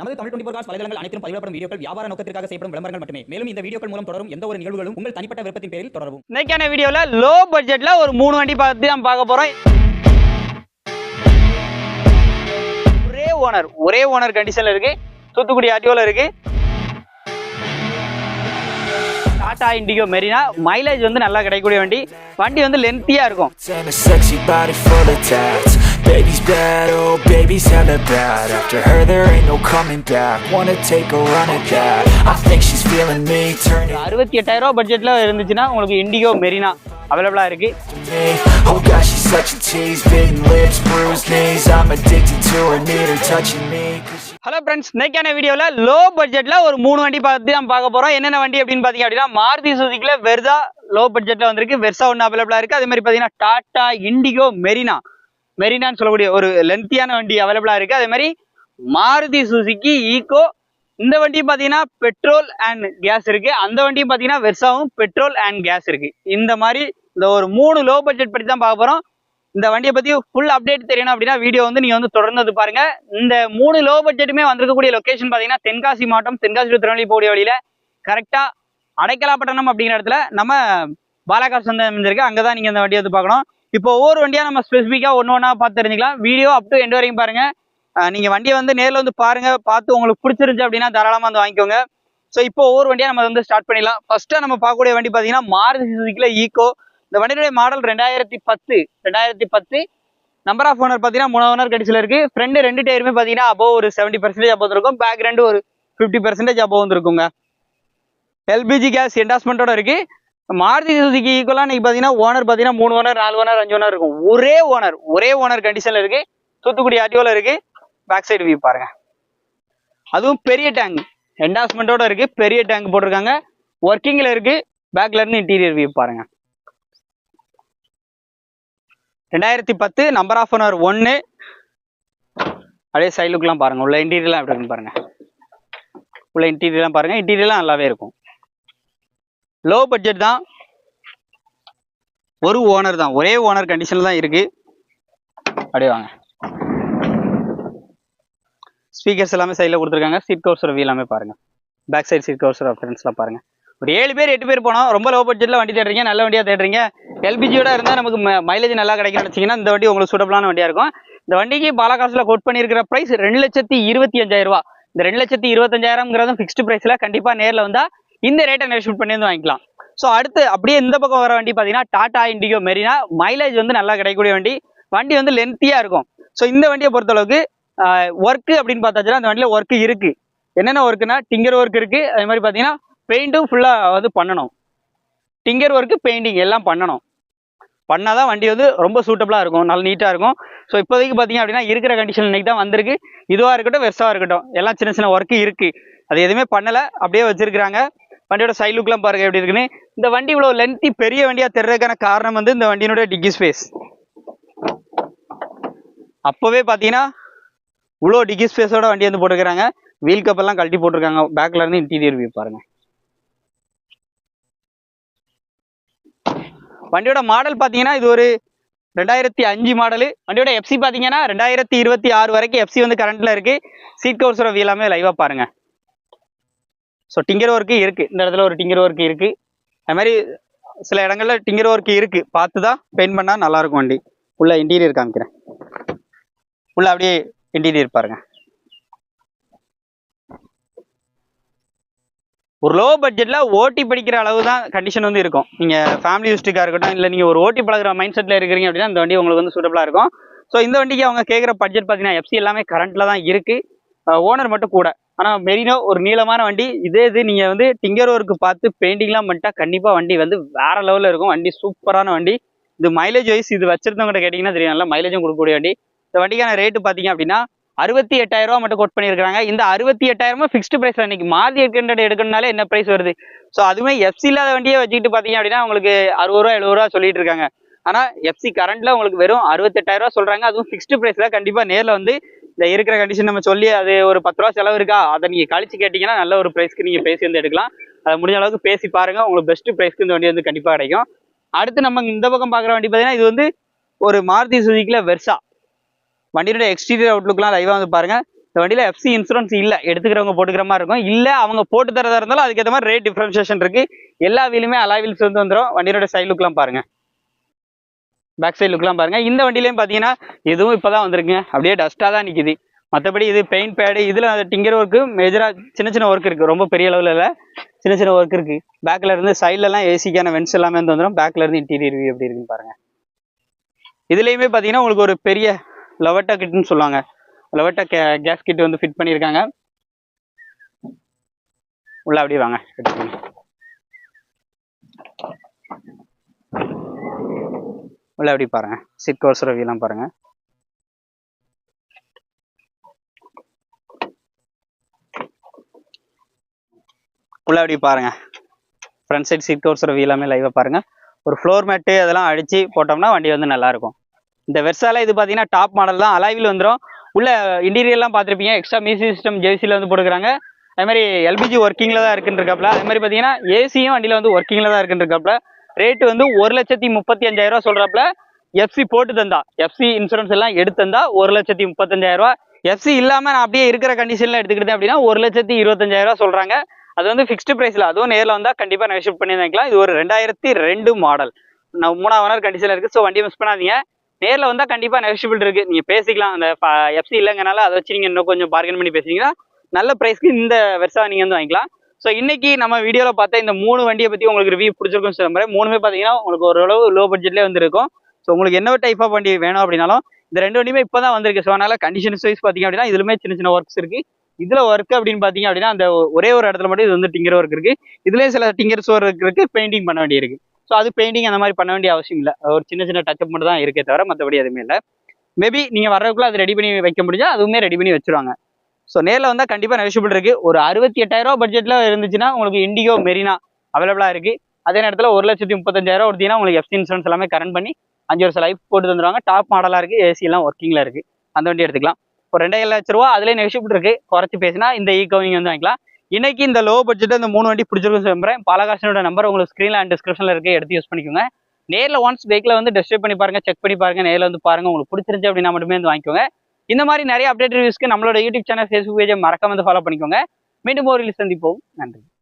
நமது Tamil twenty cos வலைதளங்கள் அனைத்தும் பதிவிடப்படும் வீடியோக்கள் வியாபார நோக்கத்திற்காக செய்யப்படும் விளம்பரங்கள் மட்டுமே. மேலும் இந்த வீடியோக்கள் மூலம் தொடரும் எந்த ஒரு நிகழ்வுகளும் உங்கள் தனிப்பட்ட விருப்பத்தின் பேரில் தொடரவும். இன்னைக்கான வீடியோவில் லோ பட்ஜெட்டில் ஒரு மூணு வண்டி பார்த்து தான் பார்க்க போகிறோம் ஒரே ஓனர் ஒரே ஓனர் கண்டிஷனில் இருக்கு. தூத்துக்குடி ஆர்டிஓவில் இருக்கு. டாடா இண்டிகோ மெரினா மைலேஜ் வந்து நல்லா கிடைக்கக்கூடிய வண்டி. வண்டி வந்து லென்த்தியாக இருக்கும். Baby's bad, oh baby's hella bad After her there ain't no coming back Wanna take a run at that I think she's feeling me, turn it அறுபத்தி எட்டாயிரம் ரூபா பட்ஜெட்டில் இருந்துச்சுன்னா உங்களுக்கு இண்டிகோ மெரினா அவைலபிளாக இருக்கு Oh gosh, she's such a tease Bitten lips, bruised knees I'm addicted to her, need her touching me 'cause she- hello friends இன்னைக்கான வீடியோவில் லோ பட்ஜெட்டில் ஒரு மூணு வண்டி பார்த்து தான் பார்க்க போகிறோம் என்னென்ன வண்டி அப்படின்னு பார்த்தீங்க அப்படின்னா மாருதி சுசுக்கியில் வெர்சா லோ பட்ஜெட்டில் வந்திருக்கு வெர்சா ஒன்று அவைலபிளாக இருக்குது அதே மாதிரி பார்த்தீங்கன்னா டாடா இண்டிகோ மெரினா மெரினான்னு சொல்லக்கூடிய ஒரு லென்த்தியான வண்டி அவைலபிளாக இருக்குது அதே மாதிரி மாருதி சுசுக்கி ஈகோ. இந்த வண்டி பார்த்தீங்கன்னா பெட்ரோல் அண்ட் கேஸ் இருக்குது அந்த வண்டியும் பார்த்தீங்கன்னா வெர்சாவும் பெட்ரோல் அண்ட் கேஸ் இருக்குது இந்த மாதிரி இந்த ஒரு மூணு லோ பட்ஜெட் பற்றி தான் பார்க்க போகிறோம் இந்த வண்டியை பற்றி ஃபுல் அப்டேட் தெரியணும் அப்படின்னா வீடியோ வந்து நீங்கள் வந்து தொடர்ந்து வந்து இந்த மூணு லோ பட்ஜெட்டுமே வந்திருக்கக்கூடிய லொக்கேஷன் பார்த்தீங்கன்னா தென்காசி மாவட்டம் தென்காசி திருநெல்வேலி போடிய வழியில கரெக்டாக அடைக்கலாப்பட்டணம் அப்படிங்கிற இடத்துல நம்ம பாலாகார் சந்தை அமைஞ்சிருக்கு. அங்கதான் நீங்கள் இந்த வண்டியை வந்து பார்க்கணும். இப்போ ஒவ்வொரு வண்டியாக நம்ம ஸ்பெசிஃபிக்காக ஒன்று ஒன்றா பார்த்து தெரிஞ்சுக்கலாம். வீடியோ அப் டு எண்ட் வரைக்கும் பாருங்கள் நீங்கள் வண்டியை வந்து நேரில் வந்து பாருங்கள் பார்த்து உங்களுக்கு பிடிச்சிருந்துச்சு அப்படின்னா தாராளமாக வந்து வாங்கிக்கோங்க. ஸோ இப்போ ஒவ்வொரு வண்டியாக நம்ம வந்து ஸ்டார்ட் பண்ணிடலாம். ஃபஸ்ட்டாக நம்ம பார்க்கக்கூடிய வண்டி பார்த்தீங்கன்னா மாருதி சுசுக்கில ஈக்கோ இந்த வண்டியுடைய மாடல் ரெண்டாயிரத்தி பத்து ரெண்டாயிரத்தி பத்து. நம்பர் ஆஃப் ஓனர் பார்த்தீங்கன்னா மூணு ஓனர் கடிச்சில் இருக்குது ஃப்ரெண்டு ரெண்டு டயருமே பார்த்தீங்கன்னா அப்போ ஒரு செவன்ட்டி பர்சன்டேஜ் அப்போ இருக்கும் பேக் ரெண்டு ஒரு ஃபிஃப்டி பர்சன்டேஜ் அப்போ வந்துருக்குங்க. எல்பிஜி கேஸ் என்டாஸ்மெண்ட்டோட இருக்குது மாருதி சுசுக்கு ஈக்குவலாக இன்னைக்கு பார்த்தீங்கன்னா ஓனர் பார்த்தீங்கன்னா மூணு ஓனர் நாலு ஓனர் அஞ்சு ஓனர் இருக்கும். ஒரே ஓனர் ஒரே ஓனர் கண்டிஷனில் இருக்குது தூத்துக்குடி ஆர்டிஓவில் இருக்குது பேக் சைடு வியூ பாருங்க. அதுவும் பெரிய டேங்க் என்டாஸ்மெண்ட்டோட இருக்குது பெரிய டேங்க் போட்டிருக்காங்க. ஒர்க்கிங்கில் இருக்குது பேக்லேருந்து இன்டீரியர் வியூ பாருங்க. ரெண்டாயிரத்தி பத்து நம்பர் ஆஃப் ஓனர் ஒன்று அப்படியே சைட் பாருங்கள் உள்ள இன்டீரியர்லாம் எப்படி இருக்குன்னு பாருங்கள் உள்ள இன்டீரியர்லாம் பாருங்கள் இன்டீரியர்லாம் நல்லாவே இருக்கும். லோ பட்ஜெட் தான். ஒரு ஓனர் தான். ஒரே ஓனர் கண்டிஷனில் தான் இருக்கு. அப்படியே வாங்க. ஸ்பீக்கர்ஸ் எல்லாமே சைடில் கொடுத்துருக்காங்க. சீட் கவர்ஸ் ரவி எல்லாமே பாருங்க. பேக் சைடு சீட் கவர்ஸ் ஃப்ரெண்ட்ஸ்லாம் பாருங்கள் ஒரு ஏழு பேர் எட்டு பேர் போனோம் ரொம்ப லோ பட்ஜெட்டில் வண்டி தேடுறீங்க நல்ல வண்டியாக தேடுறீங்க. எல்பிஜியோட இருந்தால் நமக்கு மைலேஜ் நல்லா கிடைக்கும்னு நினச்சிங்கன்னா இந்த வண்டி உங்களுக்கு சூட்டபிளான வண்டியாக இருக்கும். இந்த வண்டிக்கு பாலகாசில் கோட் பண்ணியிருக்கிற ப்ரைஸ் ரெண்டு லட்சத்தி இருபத்தி அஞ்சாயிரம் ரூபா இந்த ரெண்டு லட்சத்தி இருபத்தஞ்சாயிரம்ங்கிறதும் ஃபிக்ஸ்டு ப்ரைஸில் கண்டிப்பாக நேரில் வந்தால் இந்த ரேட்டை நெரிஷூட் பண்ணி வந்து வாங்கிக்கலாம். ஸோ அடுத்து அப்படியே இந்த பக்கம் வர வண்டி பார்த்தீங்கன்னா டாடா இண்டிகோ மெரினா மைலேஜ் வந்து நல்லா கிடைக்கக்கூடிய வண்டி. வண்டி வந்து லென்த்தியாக இருக்கும். ஸோ இந்த வண்டியை பொறுத்தளவுக்கு ஒர்க்கு அப்படின்னு பார்த்தாச்சுன்னா அந்த வண்டியில் ஒர்க்கு இருக்குது என்னென்ன ஒர்க்குனா டிங்கர் ஒர்க் இருக்குது அதே மாதிரி பார்த்தீங்கன்னா பெயிண்ட்டும் ஃபுல்லாக வந்து பண்ணணும். டிங்கர் ஒர்க்கு பெயிண்டிங் எல்லாம் பண்ணணும். பண்ணால் தான் வண்டி வந்து ரொம்ப சூட்டபிளாக இருக்கும். நல்ல நீட்டாக இருக்கும். ஸோ இப்போதைக்கு பார்த்தீங்க அப்படின்னா இருக்கிற கண்டிஷன் இன்னைக்கு தான் வந்திருக்கு. இதுவாக இருக்கட்டும் வெஸ்ட்டாக இருக்கட்டும். எல்லாம் சின்ன சின்ன ஒர்க்கு இருக்குது அது எதுவுமே பண்ணலை. அப்படியே வச்சிருக்கிறாங்க. வண்டியோட சைட் லுக்லாம் பாருங்க எப்படி இருக்குன்னு. இந்த வண்டி இவ்வளோ லென்த்தி பெரிய வண்டியாக தெரியறதுக்கான காரணம் வந்து இந்த வண்டியினுடைய டிக்கி ஸ்பேஸ் அப்போவே பார்த்தீங்கன்னா இவ்வளோ டிக்கி ஸ்பேஸோட வண்டி வந்து போட்டுக்கிறாங்க வீல் கப்பெல்லாம் கழட்டி போட்டிருக்காங்க. பேக்கில் இருந்து இன்டீரியர் வியூ பாருங்க. வண்டியோட மாடல் பார்த்தீங்கன்னா இது ஒரு ரெண்டாயிரத்தி அஞ்சு மாடலு வண்டியோட எஃப்சி பார்த்தீங்கன்னா ரெண்டாயிரத்தி இருபத்தி ஆறு வரைக்கும் எஃப்சி வந்து கரண்ட்டில் இருக்குது சீட் கவர்ஸோட வீலாமே லைவாக பாருங்கள் ஸோ டிங்கர் ஒர்க்கு இருக்குது இந்த இடத்துல ஒரு டிங்கர் ஒர்க் இருக்குது அது மாதிரி சில இடங்களில் டிங்கர் ஒர்க் இருக்குது பார்த்து தான் பெயிண்ட் பண்ணால் நல்லாயிருக்கும் வண்டி. உள்ளே இன்டீரியர் காமிக்கிறேன். உள்ளே அப்படியே இன்டீரியர் பாருங்க. ஒரு லோ பட்ஜெட்டில் ஓட்டி படிக்கிற அளவு தான் கண்டிஷன் வந்து இருக்கும். நீங்கள் ஃபேமிலி யூஸ்டிக்காக இருக்கட்டும் இல்லை நீங்கள் ஒரு ஓட்டி பழகிற மைண்ட் செட்டில் இருக்கிறீங்க அப்படின்னா இந்த வண்டி உங்களுக்கு வந்து சூட்டபுளாக இருக்கும். ஸோ இந்த வண்டிக்கு அவங்க கேட்குற பட்ஜெட் பார்த்தீங்கன்னா எஃப்சி எல்லாமே கரண்ட்டில் தான் இருக்குது ஓனர் மட்டும் கூட. ஆனால் மெரினோ ஒரு நீளமான வண்டி. இதே இது நீங்கள் வந்து டிங்கர் ஒர்க்கு பார்த்து பெயிண்டிங்லாம் பண்ணிட்டா கண்டிப்பாக வண்டி வந்து வேற லெவலில் இருக்கும். வண்டி சூப்பரான வண்டி. இது மைலேஜ் வைஸ் இது வச்சிருந்தவங்ககிட்ட கேட்டிங்கன்னா தெரியும். நல்லா மைலேஜும் கொடுக்கக்கூடிய வண்டி. இந்த வண்டிக்கான ரேட்டு பார்த்தீங்க அப்படின்னா அறுபத்தி எட்டாயிரம் ரூபா மட்டும் கோட் பண்ணியிருக்காங்க இந்த அறுபத்தி எட்டாயிரமும் ஃபிக்ஸ்டு ப்ரைஸில் இன்றைக்கி மாருதி எட்கண்டட் எடுக்கணும்னாலே என்ன ப்ரைஸ் வருது? ஸோ அதுவுமே எஃப்சி இல்லாத வண்டியை வச்சுக்கிட்டு பார்த்தீங்க அப்படின்னா உங்களுக்கு அறுபது ரூபா எழுபது ரூபா சொல்லிட்டு இருக்காங்க. ஆனால் எஃப்சி கரண்ட்டில் உங்களுக்கு வெறும் அறுபத்தெட்டாயிரரூவா சொல்கிறாங்க அதுவும் ஃபிக்ஸ்டு ப்ரைஸில் கண்டிப்பாக நேரில் வந்து இந்த இருக்கிற கண்டிஷன் நம்ம சொல்லி அது ஒரு பத்து ரூபா செலவு இருக்கா? அதை நீங்க கழிச்சு கேட்டீங்கன்னா நல்ல ஒரு பிரைஸ்க்கு நீங்க பேசி வந்து எடுக்கலாம். அதை முடிஞ்ச அளவுக்கு பேசி பாருங்க. உங்களுக்கு பெஸ்ட் பிரைஸ்க்கு இந்த வண்டி வந்து கண்டிப்பா கிடைக்கும். அடுத்து நம்ம இந்த பக்கம் பார்க்குற வண்டி பார்த்தீங்கன்னா இது வந்து ஒரு மாருதி சுசுக்கில வெர்சா. வண்டியோட எக்ஸ்டீரியர் அவுட்லுக்லாம் லைவாக வந்து பாருங்க. இந்த வண்டியில எஃப்சி இன்சூரன்ஸ் இல்ல. எடுத்துக்கிறவங்க போட்டுக்கிற மாதிரி இருக்கும். இல்ல அவங்க போட்டு தரதா இருந்தாலும் அதுக்கேற்ற மாதிரி ரேட் டிஃபரன்சியேஷன் இருக்கு. எல்லா வீலுமே அலா வீல்ஸ் வந்து வந்துடும் வண்டியோட சைடு லுக்லாம் பாருங்க. பேக் சைடு லுக்லாம் பாருங்கள் இந்த வண்டியிலையும் பார்த்தீங்கன்னா இதுவும் இப்பதான் வந்திருக்குங்க. அப்படியே டஸ்ட்டாக தான் நிற்கிது மற்றபடி இது பெயிண்ட் பேடு இதுல டிங்கர் ஒர்க்கு மேஜராக சின்ன சின்ன ஒர்க் இருக்குது ரொம்ப பெரிய அளவில் இல்லை. சின்ன சின்ன ஒர்க் இருக்குது பேக்கில் இருந்து சைட்லலாம் ஏசிக்கான வென்ஸ் எல்லாமே வந்து வந்துடும் பேக்கில் இருந்து இன்டீரியர் வியூ எப்படி இருக்குன்னு பாருங்கள் இதுலேயுமே பார்த்தீங்கன்னா உங்களுக்கு ஒரு பெரிய லவட்டா கிட்னு சொல்லுவாங்க. லவட்டா கேஸ் கிட் வந்து ஃபிட் பண்ணியிருக்காங்க. உள்ள அப்படியே வாங்க. உள்ள அப்படி பாருங்க? சிட் கோர்ஸ் ரவிலாம் பாருங்க. உள்ள அப்படி பாருங்க? ஃப்ரண்ட் சைட் சீட் கவர்ஸ் ரவி எல்லாமே லைவாக பாருங்க. ஒரு ஃப்ளோர் மேட்டு அதெல்லாம் அடித்து போட்டோம்னா வண்டி வந்து நல்லா இருக்கும் இந்த வெர்சால இது பார்த்தீங்கன்னா டாப் மாடல் தான். அலைவில் வந்துடும் உள்ள இன்டீரியர்லாம் பார்த்துருப்பீங்க. எக்ஸ்ட்ரா மியூசிக் சிஸ்டம் ஜேசியில் வந்து போட்டுக்கிறாங்க. அதே மாதிரி எல்பிஜி ஒர்க்கிங்கில் தான் இருக்குன்றிருக்காப்ல. அதே மாதிரி பார்த்தீங்கன்னா ஏசியும் வண்டியில் வந்து ஒர்க்கிங்கில் தான் இருக்குன்னு இருக்காப்புல ரேட்டு வந்து ஒரு லட்சத்தி முப்பத்தி அஞ்சாயிரம் ரூபா சொல்றாப்ல எஃப்சி போட்டு தந்தா. எஃப்சி இன்சூரன்ஸ் எல்லாம் எடுத்து தந்தா ஒரு லட்சத்தி முப்பத்தஞ்சாயிரம் ரூபா. எஃப்சி இல்லாம நான் அப்படியே இருக்கிற கண்டிஷன்ல எடுத்துக்கிட்டேன் அப்படின்னா ஒரு லட்சத்தி இருபத்தஞ்சாயிரம் ரூபா சொல்றாங்க. அது வந்து ஃபிக்ஸ்டு பிரைஸ்ல அதுவும் நேரில் வந்தா கண்டிப்பா நெகோஷியேட் பண்ணி வாங்கிக்கலாம் இது ஒரு ரெண்டாயிரத்தி ரெண்டு மாடல் நான் மூணாவது ஓனர் கண்டிஷன்ல இருக்கு ஸோ வண்டியை மிஸ் பண்ணாதீங்க. நேரில் வந்தால் கண்டிப்பாக நெகோஷியபிள் இருக்குது நீங்கள் பேசிக்கலாம். அந்த எஃப்சி இல்லைங்கனால அதை வச்சு நீங்கள் இன்னும் கொஞ்சம் பார்கன் பண்ணி பேசுனீங்கன்னா நல்ல ப்ரைஸ்க்கு இந்த வருஷம் நீங்கள் வந்து வாங்கிக்கலாம். ஸோ இன்னைக்கு நம்ம வீடியோவில் பார்த்தா இந்த மூணு வண்டியை பற்றி உங்களுக்கு ரிவ்யூ பிடிச்சிருக்கும் சொல்ல மூணுமே பார்த்தீங்கன்னா உங்களுக்கு ஓரளவு லோ பட்ஜெட்லேயே வந்துருக்கும். ஸோ உங்களுக்கு என்ன டைப் ஆஃப் வண்டி வேணும் அப்படின்னாலும் இந்த ரெண்டு வண்டியுமே இப்போ தான் வந்திருக்கு. ஸோ அதனால் கண்டிஷன்ஸ் வைஸ் பார்த்தீங்க அப்படின்னா இதுலுமே சின்ன சின்ன ஒர்க்ஸ் இருக்குது இதில் ஒர்க் அப்படின்னு பார்த்தீங்க அப்படின்னா அந்த ஒரே ஒரு இடத்துல மட்டும் இது வந்து டிங்கர் ஒர்க் இருக்குது இதுலேயே சில டிங்கர்ஸ் ஒர்க் இருக்கு பெயிண்டிங் பண்ண வேண்டியிருக்கு ஸோ அது பெயிண்டிங் அந்த மாதிரி பண்ண வேண்டிய அவசியம் இல்லை. ஒரு சின்ன சின்ன டச்சப் மட்டும் தான் இருக்கே தவிர மற்றபடி எதுவுமே இல்லை. மேபி நீங்கள் வர்றதுக்குள்ள அது ரெடி பண்ணி வைக்க முடிஞ்சால் அதுவுமே ரெடி பண்ணி வச்சிருவாங்க. ஸோ நேரில் வந்தால் கண்டிப்பாக நெகஷியபிள் இருக்கு. ஒரு அறுபத்தி எட்டாயிரம் பட்ஜெட்டில் இருந்துச்சுன்னா உங்களுக்கு இண்டிகோ மெரினா அவைலபிளாக இருக்கு. அதே நேரத்தில் ஒரு லட்சத்தி முப்பத்தஞ்சாயிரம் கொடுத்தீங்கன்னா உங்களுக்கு எஃப்சி இன்சூரன்ஸ் எல்லாமே கரண்ட் பண்ணி அஞ்சு வருஷம் லைஃப் போட்டு தந்துருவாங்க. டாப் மாடலாக இருக்கு ஏசி ஒர்க்கிங்கில் இருக்கு. அந்த வண்டி எடுத்துக்கலாம். ஒரு ரெண்டாயிரம் லட்ச ரூபா அதிலே நெகஷியபிள் இருக்கு. குறைச்சி பேசினா இந்த ஈகோவிங் கவிங் வந்து வாங்கிக்கலாம். இன்னைக்கு இந்த லோ பட்ஜெட் இந்த மூணு வண்டி பிடிச்சிருக்குன்னு சொல்லுறேன் பாலகாசனோட நம்பர் உங்களுக்கு ஸ்க்ரீனில் அண்ட் டிஸ்கிரிப்ஷனில் இருக்குது எடுத்து யூஸ் பண்ணிக்கோங்க. நேரில் ஒன்ஸ் வெஹிக்கில் வந்து டெஸ்ட் பண்ணி பாருங்க செக் பண்ணி பாருங்க. நேரில் வந்து பாருங்க. உங்களுக்கு பிடிச்சிருந்துச்சு அப்படின்னா மட்டுமே வந்து வாங்கிக்கோங்க. இந்த மாதிரி நிறைய அப்டேட் ரிவ்யூஸ்க்கு நம்மளோட யூடியூப் சேனல் ஃபேஸ்புக் பேஜை மறக்காம வந்து ஃபாலோ பண்ணிக்கோங்க. மீண்டும் ஒரு சந்திப்போம். நன்றி.